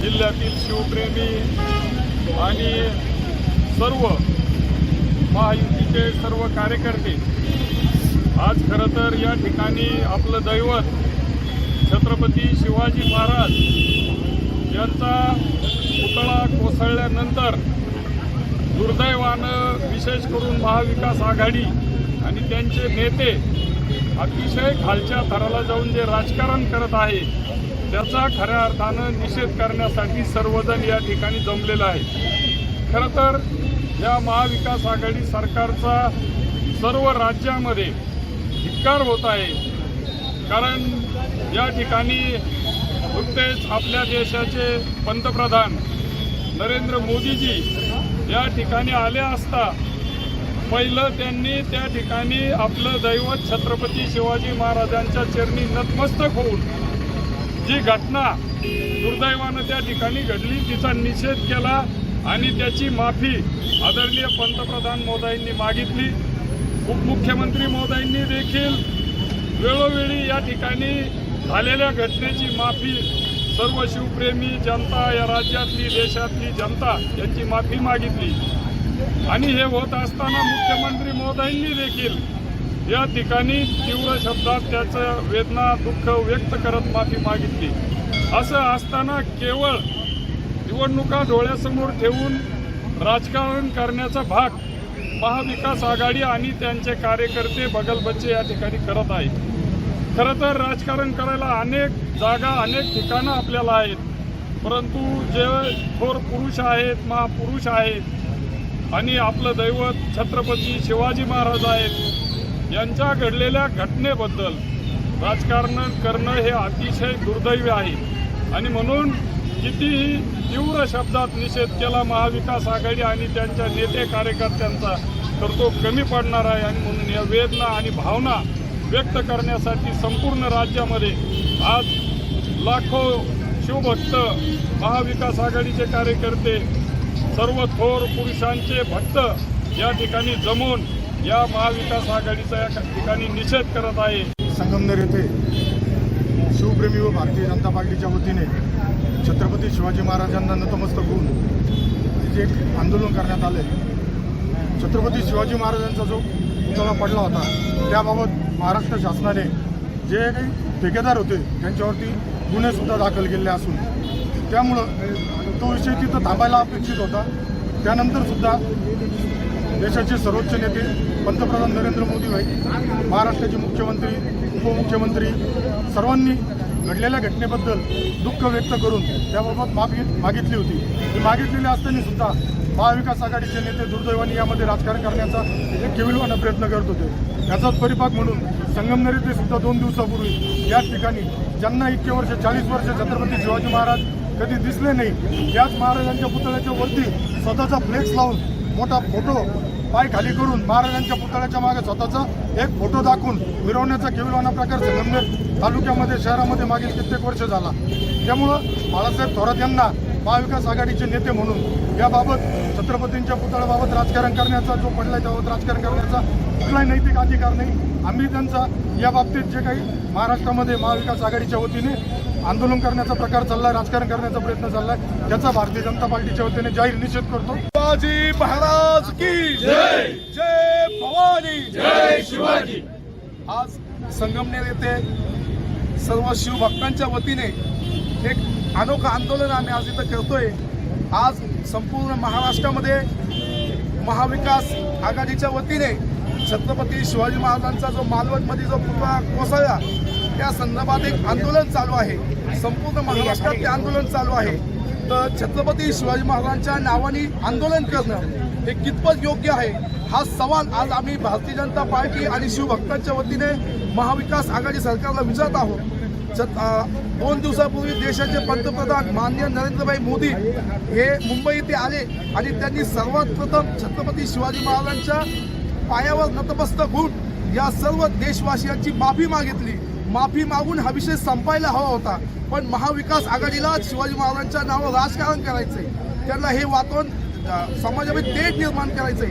जिल्ह्यातील शिवप्रेमी आणि सर्व महायुतीचे सर्व कार्यकर्ते आज खरं तर या ठिकाणी आपलं दैवत छत्रपती शिवाजी महाराज यांचा पुतळा कोसळल्यानंतर दुर्दैवानं विशेष करून महाविकास आघाडी आणि त्यांचे नेते अतिशय खालच्या थराला जाऊन जे राजकारण करत आहे त्याचा खऱ्या अर्थानं निषेध करण्यासाठी सर्वजण या ठिकाणी जमलेलं आहे खरं तर या महाविकास आघाडी सरकारचा सर्व राज्यामध्ये धिक्कार होत आहे. कारण या ठिकाणी नुकतेच आपल्या देशाचे पंतप्रधान नरेंद्र मोदीजी या ठिकाणी आले असता पहिलं त्यांनी त्या ठिकाणी आपलं दैवत छत्रपती शिवाजी महाराजांच्या चरणी नतमस्तक होऊन जी घटना दुर्दैवानं त्या ठिकाणी घडली तिचा निषेध केला आणि त्याची माफी आदरणीय पंतप्रधान मोदयांनी मागितली. उपमुख्यमंत्री मोदयांनी देखील वेळोवेळी या ठिकाणी झालेल्या घटनेची माफी सर्व शिवप्रेमी जनता या राज्यातली देशातली जनता यांची माफी मागितली. आणि हे होत असताना मुख्यमंत्री मोदयांनी देखील या ठिकाणी तीव्र शब्दात त्याचं वेदना दुःख व्यक्त करत माफी मागितली. असं असताना केवळ निवडणुका डोळ्यासमोर ठेवून राजकारण करण्याचा भाग महाविकास आघाडी आणि त्यांचे कार्यकर्ते बगलबच्चे या ठिकाणी करत आहेत. खरं तर राजकारण करायला अनेक जागा अनेक ठिकाणं आपल्याला आहेत. परंतु जे थोर पुरुष आहेत महापुरुष आहेत आणि आपलं दैवत छत्रपती शिवाजी महाराज आहेत यांच्या घडलेल्या घटनेबद्दल राजकारण करणं हे अतिशय दुर्दैवी आहे. आणि म्हणून कितीही तीव्र शब्दात निषेध केला महाविकास आघाडी आणि त्यांच्या नेते कार्यकर्त्यांचा तर तो कमी पडणार आहे. आणि म्हणून या वेदना आणि भावना व्यक्त करण्यासाठी संपूर्ण राज्यामध्ये आज लाखो शिवभक्त महाविकास आघाडीचे कार्यकर्ते सर्व थोर पुरुषांचे भक्त या ठिकाणी जमून या महाविकास आघाडीचा या ठिकाणी निषेध करत आहे. संगमनेर येथे शिवप्रेमी व भारतीय जनता पार्टीच्या वतीने छत्रपती शिवाजी महाराजांना नतमस्तक होऊन जे एक आंदोलन करण्यात आले छत्रपती शिवाजी महाराजांचा जो पुतळा पडला होता त्याबाबत महाराष्ट्र शासनाने जे काही ठेकेदार होते त्यांच्यावरती गुन्हेसुद्धा दाखल केले असून त्यामुळं तो विषय तिथं थांबायला अपेक्षित होता. त्यानंतर सुद्धा देशाचे सर्वोच्च नेते पंतप्रधान नरेंद्र मोदी भाई महाराष्ट्राचे मुख्यमंत्री उपमुख्यमंत्री सर्वांनी घडलेल्या घटनेबद्दल दुःख व्यक्त करून त्याबाबत माफी मागितली होती. ती मागितलेली असताना सुद्धा महाविकास आघाडीचे नेते दुर्दैवाने यामध्ये राजकारण करण्याचा एक केविलवाना प्रयत्न करत होते. याचाच परिपाक म्हणून संगमनेर सुद्धा दोन दिवसापूर्वी याच ठिकाणी ज्यांना इतके वर्ष चाळीस वर्ष छत्रपती शिवाजी महाराज कधी दिसले नाही. याच महाराजांच्या पुतळ्याच्या वरती स्वतःचा फ्लेक्स लावून मोठा फोटो पाय खाली करून महाराजांच्या पुतळ्याच्या मागे स्वतःचा एक फोटो दाखवून मिरवण्याचा केविलवाना प्रकार संगमनेर तालुक्यामध्ये शहरामध्ये मागील कित्येक वर्ष झाला. त्यामुळं बाळासाहेब थोरात यांना महाविकास आघाडीचे नेते म्हणून याबाबत छत्रपतींच्या पुतळ्याबाबत राजकारण करण्याचा जो पडलाय त्याबाबत राजकारण करण्याचा कुठलाही नैतिक अधिकार नाही. आम्ही त्यांचा या बाबतीत जे काही महाराष्ट्रामध्ये महाविकास आघाडीच्या वतीने आंदोलन करण्याचा प्रकार चाललाय राजकारण करण्याचा प्रयत्न चाललाय त्याचा भारतीय जनता पार्टीच्या वतीने जाहीर निषेध करतो. शिवाजी महाराज की जय! जय भवानी! जय शिवाजी! आज संगमनेर येथे सर्व शिवभक्तांच्या वतीने एक अनोखं आंदोलन आम्ही आज इथं करतोय. आज संपूर्ण महाराष्ट्रामध्ये महाविकास आघाडीच्या वतीने छत्रपती शिवाजी महाराजांचा जो मालवणमध्ये जो पुतळा कोसळला त्या संदर्भात एक आंदोलन चालू आहे. संपूर्ण महाराष्ट्रात ते आंदोलन चालू आहे. तर छत्रपती शिवाजी महाराजांच्या नावाने आंदोलन करणं हे कितपत योग्य आहे? हा सवाल आज आम्ही भारतीय जनता पार्टी आणि शिवभक्तांच्या वतीने महाविकास आघाडी सरकारला विचारत आहोत. छत- दोन दिवसापूर्वी देशाचे पंतप्रधान माननीय नरेंद्रभाई मोदी हे मुंबई इथे आले आणि त्यांनी सर्वात प्रथम छत्रपती शिवाजी महाराजांच्या पायावर नतमस्तक होऊन या सर्व देशवासियांची माफी मागितली. माफी मागून हा विषय संपायला हवा होता. पण महाविकास आघाडीला शिवाजी महाराजांच्या नावावर राजकारण करायचंय. त्यांना हे वातावरण समाजामध्ये तेढ निर्माण करायचंय.